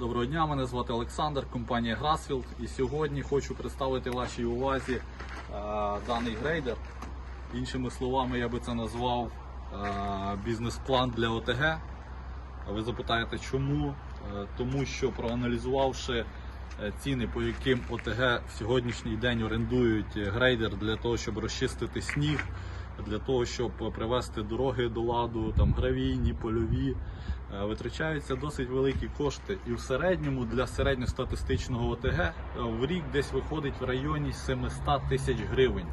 Доброго дня, мене звати Олександр, компанія Грасфілд. І сьогодні хочу представити вашій увазі е, даний грейдер. Іншими словами, я би це назвав е, бізнес-план для ОТГ. Ви запитаєте, чому? Е, тому що проаналізувавши е, ціни, по яким ОТГ в сьогоднішній день орендують грейдер для того, щоб розчистити сніг, для того, щоб привести дороги до ладу, там гравійні, польові, е, витрачаються досить великі кошти. І в середньому для середньостатистичного ОТГ е, в рік десь виходить в районі 700 тисяч гривень.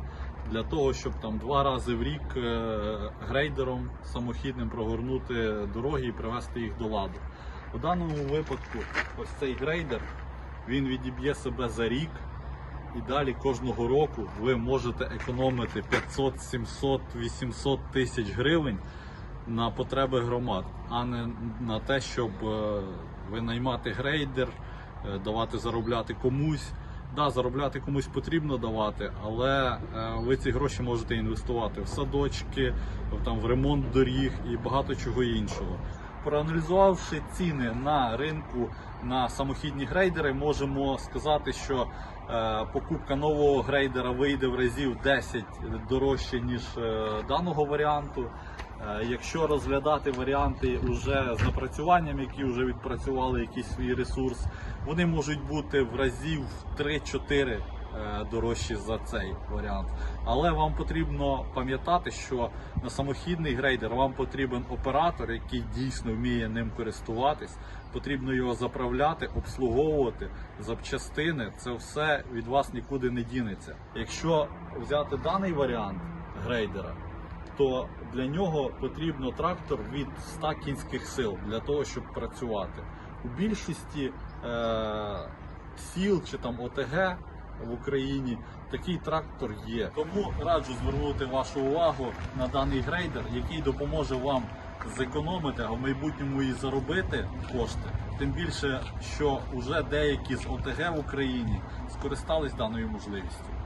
Для того, щоб там два рази в рік е, грейдером самохідним прогорнути дороги і привести їх до ладу. У даному випадку, ось цей грейдер він відіб'є себе за рік, і далі кожного року ви можете економити 500, 700, 800 тисяч гривень на потреби громад, а не на те, щоб е, винаймати грейдер, е, давати заробляти комусь. Да, заробляти комусь потрібно давати, але е, ви ці гроші можете інвестувати в садочки, там, в ремонт доріг і багато чого іншого. Проаналізувавши ціни на ринку на самохідні грейдери, можемо сказати, що е, покупка нового грейдера вийде в разів 10 дорожче ніж е, даного варіанту. Е, Якщо розглядати варіанти вже з напрацюванням, які вже відпрацювали якийсь свій ресурс, вони можуть бути в разів 3-4 е, дорожчі за цей варіант. Але вам потрібно пам'ятати, що на самохідний грейдер вам потрібен оператор, який дійсно вміє ним користуватись. Потрібно його заправляти, обслуговувати, запчастини. Це все від вас нікуди не дінеться. Якщо взяти даний варіант грейдера, то для нього потрібно трактор від 100 кінських сил для того, щоб працювати. У більшості е- сіл чи там ОТГ в Україні такий трактор є. Тому раджу звернути вашу увагу на даний грейдер, який допоможе вам зекономити, а в майбутньому і заробити кошти. Тим більше, що вже деякі з ОТГ в Україні скористались даною можливістю.